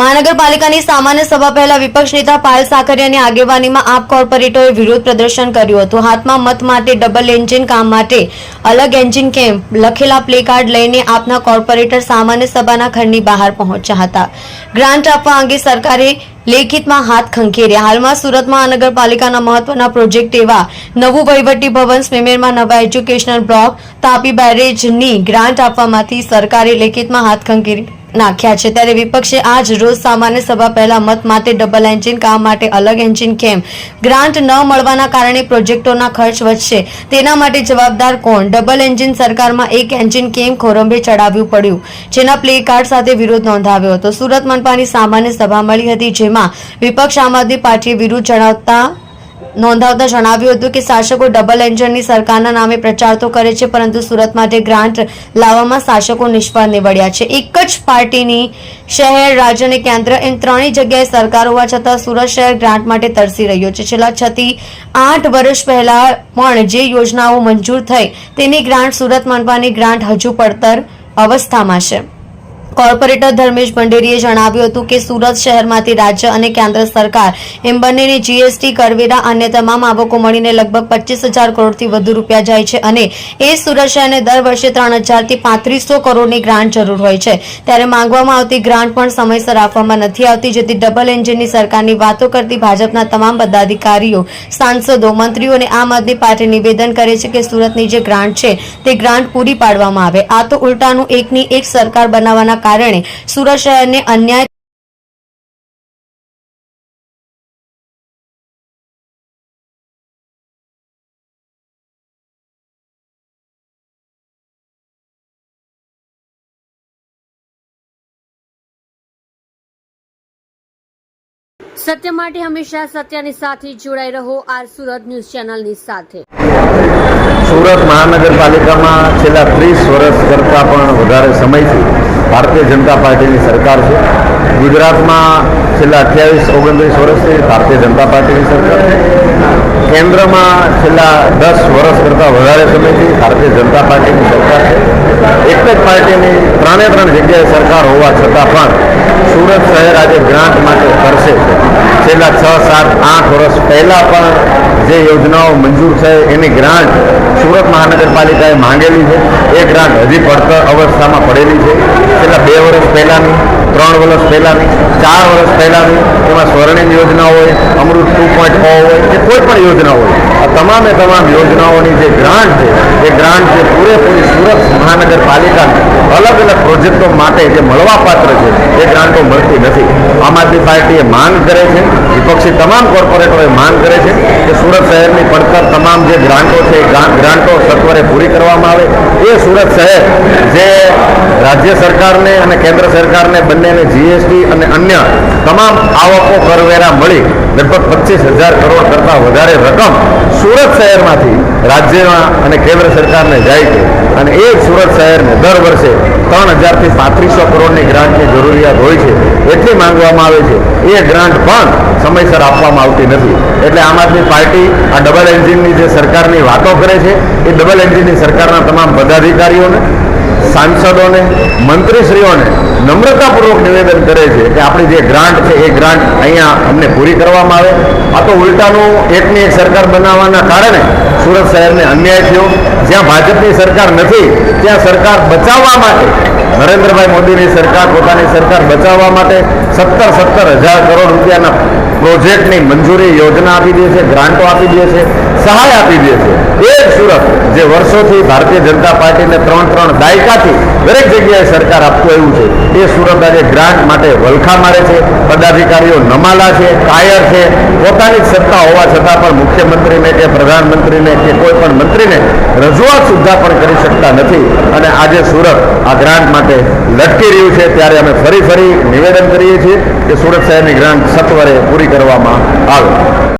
મહાનગરપાલિકાની સામાન્ય સભા પહેલા વિપક્ષ નેતા પાયલ સાકરિયાની આગેવાનીમાં આપ કોર્પોરેટરોએ વિરોધ પ્રદર્શન કર્યું હતું. હાથમાં મત માટે ડબલ એન્જિન કામ માટે અલગ એન્જિન કેમ્પ લખેલા પ્લે કાર્ડ લઈને આપના કોર્પોરેટર સામાન્ય સભાના ઘરની બહાર પહોંચ્યા હતા. ગ્રાન્ટ આપવા અંગે સરકારે લેખિતમાં હાથ ખંખેર્યા. હાલમાં સુરત મહાનગરપાલિકાના મહત્વના પ્રોજેક્ટ એવા નવું વહીવટી ભવન, સ્વિમેરમાં નવા એજ્યુકેશનલ બ્લોક, તાપી બેરેજની ગ્રાન્ટ આપવામાંથી સરકારે લેખિતમાં હાથ ખંખેરી નાખ્યા છે. ત્યારે વિપક્ષે આજ રોજ સામાન્ય સભા પહેલા મત માટે ડબલ એન્જિન કામ માટે અલગ એન્જિન કેમ? ગ્રાન્ટ ન મળવાના કારણે પ્રોજેક્ટોના ખર્ચ વધશે. તેના માટે જવાબદાર કોણ? ડબલ એન્જિન સરકારમાં એક એન્જિન કેમ ખોરંભે ચડાવવું પડ્યું? જેના પ્લે કાર્ડ સાથે વિરોધ નોંધાવ્યો હતો. સુરત મનપાની સામાન્ય સભા મળી હતી, જેમાં વિપક્ષ આમ આદમી પાર્ટીએ વિરોધ જણાવતા નોંધાવતા જણાવ્યું હતું કે શાસકો ડબલ એન્જિનની સરકારના નામે પ્રચાર તો કરે છે, પરંતુ સુરત માટે ગ્રાન્ટ લાવવામાં શાસકો નિષ્ફળ નીવડ્યા છે. એક જ પાર્ટીની શહેર, રાજ્ય અને કેન્દ્ર એમ ત્રણેય જગ્યાએ સરકાર હોવા છતાં સુરત શહેર ગ્રાન્ટ માટે તરસી રહ્યો છે. છેલ્લા છ થી આઠ વર્ષ પહેલા પણ જે યોજનાઓ મંજૂર થઈ તેની ગ્રાન્ટ સુરત મનપાની ગ્રાન્ટ હજુ પડતર અવસ્થામાં છે. કોર્પોરેટર ધર્મેશ ભંડેરીએ જણાવ્યું હતું કે સુરત શહેરમાંથી રાજ્ય અને કેન્દ્ર સરકાર એમ બંનેને જીએસટી કરવેરા અન્ય તમામ આવકો મળીને લગભગ પચીસ હજાર કરોડથી વધુ રૂપિયા જાય છે અને એ સુરત શહેરને દર વર્ષે ત્રણ હજારથી પાંત્રીસો કરોડની ગ્રાન્ટ જરૂર હોય છે. ત્યારે માંગવામાં આવતી ગ્રાન્ટ પણ સમયસર આપવામાં નથી આવતી, જેથી ડબલ એન્જિનની સરકારની વાતો કરતી ભાજપના તમામ પદાધિકારીઓ, સાંસદો મંત્રીઓ અને આમ આદમી પાર્ટી નિવેદન કરે છે કે સુરતની જે ગ્રાન્ટ છે તે ગ્રાન્ટ પૂરી પાડવામાં આવે. આ તો ઉલટાનું એકની એક સરકાર બનાવવાના કારણે સુરત શહેરને અન્યાય સત્ય માટે હંમેશા સત્યની સાથે જોડાઈ રહો આર સુરત ન્યૂઝ ચેનલની સાથે. સુરત મહાનગરપાલિકામાં છેલ્લા ત્રીસ વર્ષ કરતાં પણ વધારે સમયથી ભારતીય જનતા પાર્ટીની સરકાર છે. ગુજરાતમાં છેલ્લા અઠ્યાવીસ, ઓગણત્રીસ વર્ષથી ભારતીય જનતા પાર્ટીની સરકાર છે. કેન્દ્રમાં છેલ્લા દસ વર્ષ કરતાં વધારે સમયથી ભારતીય જનતા પાર્ટીની સરકાર છે. એક જ પાર્ટીની ત્રણે ત્રણ જગ્યાએ સરકાર હોવા છતાં પણ સુરત શહેર આજે ગ્રાન્ટ માટે કરશે છેલ્લા છ, સાત, આઠ વર્ષ પહેલાં પણ જે યોજનાઓ મંજૂર છે, એની ગ્રાન્ટ સુરત મહાનગરપાલિકાએ માંગેલી છે. એ ગ્રાન્ટ હજી પડતર અવસ્થામાં પડેલી છે. છેલ્લા બે વર્ષ પહેલાંની, ત્રણ વર્ષ પહેલાંની, ચાર વર્ષ પહેલાંની એમાં સ્વર્ણિમ યોજના હોય, અમૃત ટુ પોઈન્ટ હોય, કે કોઈ પણ યોજના હોય, આ તમામે તમામ યોજનાઓની જે ગ્રાન્ટ છે, એ ગ્રાન્ટ જે પૂરેપૂરી સુરત મહાનગરપાલિકાને અલગ અલગ પ્રોજેક્ટો માટે જે મળવાપાત્ર છે, એ ગ્રાન્ટો મળતી નથી. આમ આદમી પાર્ટીએ માંગ કરે છે, વિપક્ષી તમામ કોર્પોરેટરોએ માંગ કરે છે કે સુરત શહેરની પડતર તમામ જે ગ્રાન્ટો છે, એ ગ્રાન્ટો સત્વરે પૂરી કરવામાં આવે. એ સુરત શહેર જે રાજ્ય સરકારને અને કેન્દ્ર સરકારને બંનેને જીએસટી અને અન્ય તમામ આવકો કરવેરા મળી લગભગ પચીસ હજાર કરોડ કરતાં વધારે રકમ સુરત શહેરમાંથી રાજ્યમાં અને કેન્દ્ર સરકારને જાય છે. અને એ સુરત શહેરને દર વર્ષે ત્રણ હજારથી પાંત્રીસો કરોડની ગ્રાન્ટની જરૂરિયાત હોય છે એટલી માંગવામાં આવે છે. એ ગ્રાન્ટ પણ સમયસર આપવામાં આવતી નથી. એટલે આમ આદમી પાર્ટી આ ડબલ એન્જિનની જે સરકારની વાતો કરે છે, એ ડબલ એન્જિનની સરકારના તમામ પદાધિકારીઓને સાંસદોને, મંત્રીશ્રીઓને નમ્રતાપૂર્વક નિવેદન કરે છે કે આપણી જે ગ્રાન્ટ છે, એ ગ્રાન્ટ અહીંયા અમને પૂરી કરવામાં આવે. આ તો ઉલટાનું એકની એક સરકાર બનાવવાના કારણે સુરત શહેરને અન્યાય થયો. જ્યાં ભાજપની સરકાર નથી, ત્યાં સરકાર બચાવવા માટે નરેન્દ્રભાઈ મોદીની સરકાર, પોતાની સરકાર બચાવવા માટે સત્તર સત્તર હજાર કરોડ રૂપિયાના પ્રોજેક્ટની મંજૂરી યોજના આપી દે છે, ગ્રાન્ટો આપી દે છે, સહાય આપી દે છે. એ સુરત જે વર્ષોથી ભારતીય જનતા પાર્ટીને ત્રણ ત્રણ દાયકાથી દરેક જગ્યાએ સરકાર આપતું એવું છે. એ સુરત આજે ગ્રાન્ટ માટે વલખા મારે છે, પદાધિકારીઓ નમાલા છે, કાયર છે. પોતાની જ સત્તા હોવા છતાં પણ મુખ્યમંત્રીને કે પ્રધાનમંત્રીને કે કોઈ પણ મંત્રીને રજૂઆત સુદ્ધા પણ કરી શકતા નથી. અને આજે સુરત આ ગ્રાન્ટ માટે લટકી રહ્યું છે, ત્યારે અમે ફરી ફરી નિવેદન કરીએ છીએ કે સુરત શહેરની ગ્રાન્ટ સત્વરે પૂરી કરવામાં આવે.